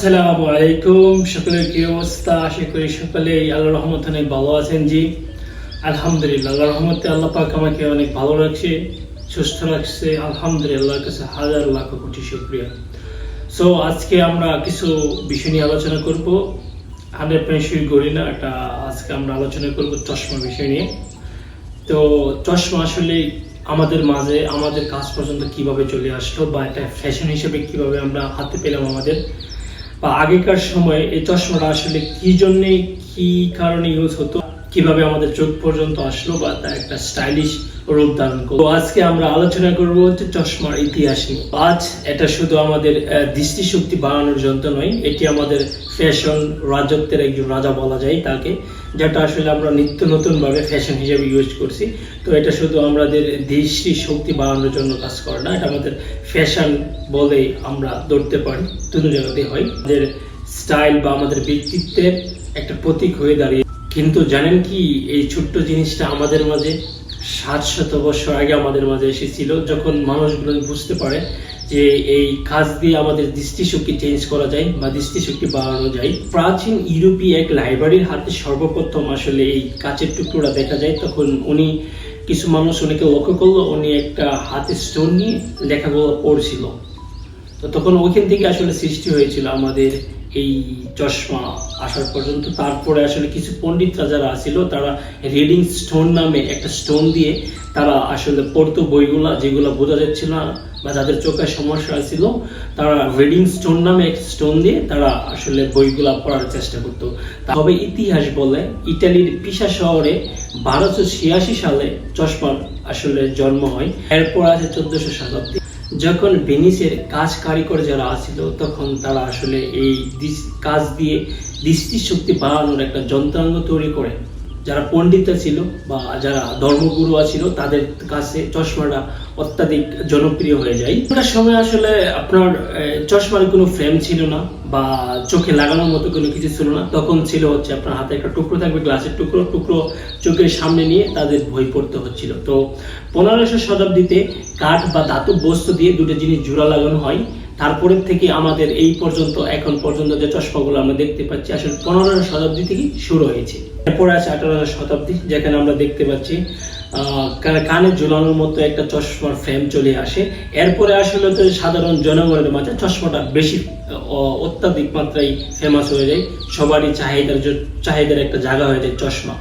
আসসালামু আলাইকুম, সকলের কি অবস্থা? আশা করি সকলে আল্লাহ রহমত অনেক ভালো আছেন জি। আলহামদুলিল্লাহ আল্লাহ রহমতে আল্লাহ পাক আমাকে অনেক ভালো রাখছে, সুস্থ রাখছে। আলহামদুলিল্লাহ কাছে হাজার লাখ কোটি শুক্রিয়া। সো আজকে আমরা কিছু বিষয় নিয়ে আলোচনা করব। হান্ড্রেড পার্সেন্ট করি না, এটা আজকে আমরা আলোচনা করব চশমা বিষয় নিয়ে। তো, চশমা আসলে আমাদের মাঝে, আমাদের কাজ পর্যন্ত কীভাবে চলে আসলো বা এটা ফ্যাশন হিসেবে কীভাবে আমরা হাতে পেলাম আমাদের বা আগেকার সময়ে এই চশমাটা আসলে কি জন্যে কি কারণে ইউজ হতো? কীভাবে আমাদের চোখ পর্যন্ত আসলো বা তা একটা স্টাইলিশ রূপ ধারণ করব আজকে আমরা আলোচনা করব হচ্ছে চশমার ইতিহাস নিয়ে। আজ এটা শুধু আমাদের দৃষ্টিশক্তি বাড়ানোর যন্ত্র নয়, এটি আমাদের ফ্যাশন রাজত্বের একজন রাজা বলা যায় তাকে, যেটা আসলে আমরা নিত্য নতুন ভাবে ফ্যাশন হিসেবে ইউজ করছি। তো এটা শুধু আমাদের দৃষ্টি শক্তি বাড়ানোর জন্য কাজ করে না, এটা আমাদের ফ্যাশন বলে আমরা ধরতে পারি। দুটো জায়গাতে হয়। আমাদের স্টাইল বা আমাদের ব্যক্তিত্বের একটা প্রতীক হয়ে দাঁড়িয়ে কিন্তু জানেন কি, এই ছোট্ট জিনিসটা আমাদের মাঝে সাত শত বছর আগে আমাদের মাঝে এসেছিল, যখন মানুষগুলো বুঝতে পারে যে এই কাজ দিয়ে আমাদের দৃষ্টিশক্তি চেঞ্জ করা যায় বা দৃষ্টিশক্তি বাড়ানো যায়। প্রাচীন ইউরোপীয় এক লাইব্রেরির হাতে সর্বপ্রথম আসলে এই কাচের টুকরোটা দেখা যায়। তখন উনি কিছু মানুষ উনিকে লক্ষ্য করল, উনি একটা হাতে স্টোন নিয়ে লেখাগুলো পড়ছিল। তো তখন ওইখান থেকে আসলে সৃষ্টি হয়েছিল আমাদের এই চশমা আসার পর্যন্ত। তারপরে আসলে কিছু পণ্ডিতরা যারা আছিল, তারা রিডিং স্টোন নামে একটা স্টোন দিয়ে তারা আসলে পড়তো বইগুলা যেগুলো বোঝা যাচ্ছিল না বা যাদের চোখের সমস্যা ছিল, তারা রিডিং স্টোন নামে একটা স্টোন দিয়ে তারা আসলে বইগুলা পড়ার চেষ্টা করতো। তবে ইতিহাস বলে ইটালির পিসা শহরে বারোশো ছিয়াশি সালে চশমার আসলে জন্ম হয়। এরপর আছে চোদ্দশো শতাব্দী যখন ভেনিসের কাজ কারিগর যারা আছিল, তখন তারা আসলে এই কাজ দিয়ে দৃষ্টিশক্তি বাড়ানোর একটা যন্ত্রাঙ্গ তৈরি করে। যারা পন্ডিতা ছিল বা যারা ধর্মগুরু ছিল তাদের কাছে চশমাটা অত্যাধিক জনপ্রিয় হয়ে যায়। একটা সময় আসলে আপনার চশমার কোনো ফ্রেম ছিল না বা চোখে লাগানোর মতো কোনো কিছু ছিল না। তখন ছিল হচ্ছে আপনার হাতে একটা টুকরো থাকবে, গ্লাসের টুকরো টুকরো চোখের সামনে নিয়ে তাদের বই পড়তে হচ্ছিল। তো পনেরোশো শতাব্দীতে কাঠ বা ধাতব বস্তু দিয়ে দুটো জিনিস জোড়া লাগানো হয়। তারপরে থেকে আমাদের এই পর্যন্ত, এখন পর্যন্ত যে চশমাগুলো আমরা দেখতে পাচ্ছি, আসলে পনেরোশো শতাব্দী থেকে শুরু হয়েছে। এরপরে আছে আঠারোশো শতাব্দী, যেখানে আমরা দেখতে পাচ্ছি কানে ঝুলানোর মতো একটা চশমার ফ্রেম চলে আসে। এরপরে আসলে তো সাধারণ জনগণের মাঝে চশমাটা বেশি অত্যাধিক মাত্রায় ফেমাস হয়ে যায়। সবারই চাহিদার চাহিদার একটা জায়গা হয়ে যায় চশমা।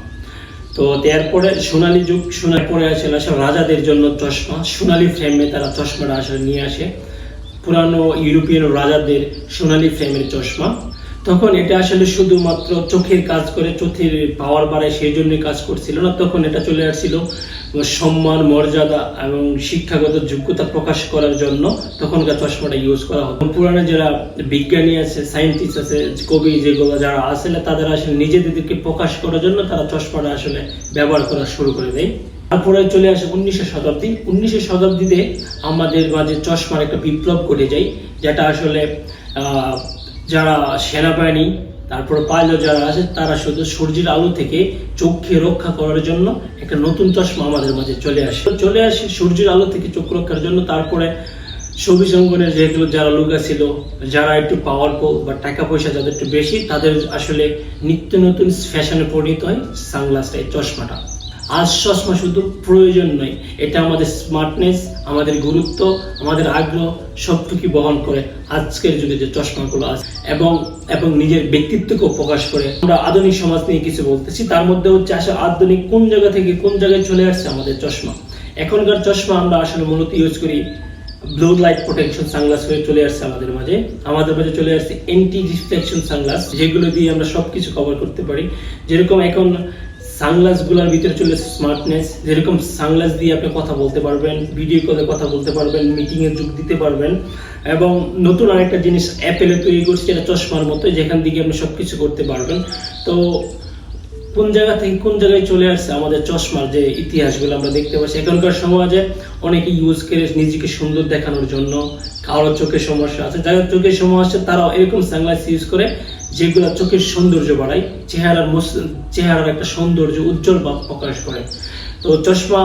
তো এরপরে সোনালী যুগ সোনার পরে আসলে আসলে রাজাদের জন্য চশমা। সোনালী ফ্রেমে তারা চশমাটা আসলে নিয়ে আসে। পুরানো ইউরোপিয়ান রাজাদের সোনালী ফ্রেমের চশমা। তখন এটা আসলে শুধুমাত্র চোখের কাজ করে, চোখের পাওয়ার বাড়ায় সেই জন্য কাজ করছিল না। তখন এটা চলে আসছিল সম্মান, মর্যাদা এবং শিক্ষাগত যোগ্যতা প্রকাশ করার জন্য তখনকার চশমাটা ইউজ করা হতো। পুরানো যারা বিজ্ঞানী আছে সায়েন্টিস্ট আছে, কবি যেগুলো যারা আসলে তাদের আসলে নিজেদেরকে প্রকাশ করার জন্য তারা চশমাটা আসলে ব্যবহার করা শুরু করে দেয়। তারপরে চলে আসে উনিশশো শতাব্দী। উনিশশো শতাব্দীতে আমাদের মাঝে চশমার একটা বিপ্লব ঘটে যায়, যেটা আসলে যারা সেনাবাহিনী, তারপরে পাইলট যারা আছে, তারা শুধু সূর্যের আলো থেকে চোখকে রক্ষা করার জন্য একটা নতুন চশমা আমাদের মাঝে চলে আসে। চলে আসে সূর্যের আলো থেকে চোখ রক্ষার জন্য। তারপরে সবুজ অঙ্গনের যেগুলো যারা লোক ছিল যারা একটু পাওয়ারফুল বা টাকা পয়সা যাদের একটু বেশি, তাদের আসলে নিত্য নতুন ফ্যাশনে পরিণত হয় সানগ্লাসটা, এই চশমাটা। আজ চশমা শুধু প্রয়োজন নয়, এটা আমাদের স্মার্টনেস আমাদের গুরুত্ব, আমাদের আগ্রহ সবটুকু বহন করে আজকের যুগে যে চশমাগুলো আছে এবং এবং নিজের ব্যক্তিত্বকেও প্রকাশ করে আমরা আধুনিক সমাজ নিয়ে কিছু বলতেছি। তার মধ্যে হচ্ছে আসলে আধুনিক কোন জায়গা থেকে কোন জায়গায় চলে আসছে আমাদের চশমা। এখনকার চশমা আমরা আসলে মূলত ইউজ করি ব্লু লাইট প্রোটেকশন সানগ্লাস হয়ে চলে আসছে আমাদের মাঝে। আমাদের মাঝে চলে আসছে এন্টি রিফ্লেকশন সানগ্লাস যেগুলো দিয়ে আমরা সবকিছু কভার করতে পারি। যেরকম এখন সানগ্লাসগুলার ভিতরে চলে স্মার্টনেস যেরকম সানগ্লাস দিয়ে আপনি কথা বলতে পারবেন ভিডিও কলে কথা বলতে পারবেন মিটিং এ যোগ দিতে পারবেন। এবং নতুন আরেকটা জিনিস অ্যাপেলে তৈরি করছে এটা চশমার মতো, যেখান থেকে আপনি সবকিছু করতে পারবেন। তো কোন জায়গা থেকে কোন জায়গায় চলে আসছে আমাদের চশমার যে ইতিহাসগুলো আমরা দেখতে পাচ্ছি? এখনকার সমাজে অনেকে ইউজ করে নিজেকে সুন্দর দেখানোর জন্য কারোর চোখের সমস্যা আছে, যাদের চোখের সমস্যা তারাও এরকম সানগ্লাস ইউজ করে যেগুলো চোখের সৌন্দর্য বাড়ায়, চেহারার চেহারার একটা সৌন্দর্য উজ্জ্বল ভাব প্রকাশ করে। তো চশমা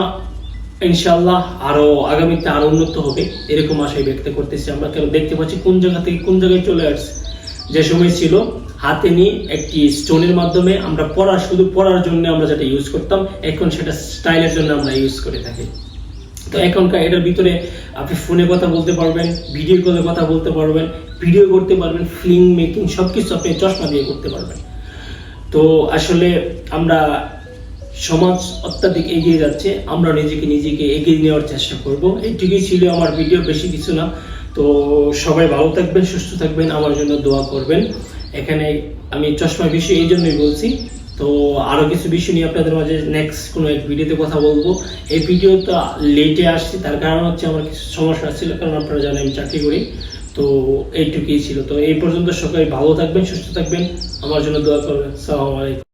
ইনশাল্লাহ আরও আগামীতে আরও উন্নত হবে, এরকম আশাই ব্যক্ত করতেছি। আমরা কেন দেখতে পাচ্ছি কোন জায়গা থেকে কোন জায়গায় চলে আসছে? যে সময় ছিল, হাতে নিয়ে একটি স্টোনের মাধ্যমে আমরা পড়া, শুধু পড়ার জন্য আমরা যেটা ইউজ করতাম, এখন সেটা স্টাইলের জন্য আমরা ইউজ করে থাকি। তো এখনকার এটার ভিতরে আপনি ফোনে কথা বলতে পারবেন ভিডিও কলে কথা বলতে পারবেন ভিডিও করতে পারবেন ফিল্ম মেকিং সব কিছু আপনি চশমা দিয়ে করতে পারবেন। তো আসলে আমরা সমাজ অত্যাধিক এগিয়ে যাচ্ছে, আমরা নিজেকে নিজেকে এগিয়ে নেওয়ার চেষ্টা করব। এইটুকুই ছিল আমার ভিডিও বেশি কিছু না। তো সবাই ভালো থাকবেন, সুস্থ থাকবেন, আমার জন্য দোয়া করবেন। এখানে আমি চশমা বিষয় এই জন্যই বলছি। তো আরও কিছু বিষয় নিয়ে আপনাদের মাঝে নেক্সট কোনো এক ভিডিওতে কথা বলব। এই ভিডিওটা লেটে আসছি, তার কারণ হচ্ছে আমার কিছু সমস্যা ছিল, কারণ আপনারা জানেন আমি চাকরি করি। তো এইটুকুই ছিল। তো এই পর্যন্ত সবাই ভালো থাকবেন, সুস্থ থাকবেন। আমার জন্য দোয়া করবেন। সালাম আলাইকুম।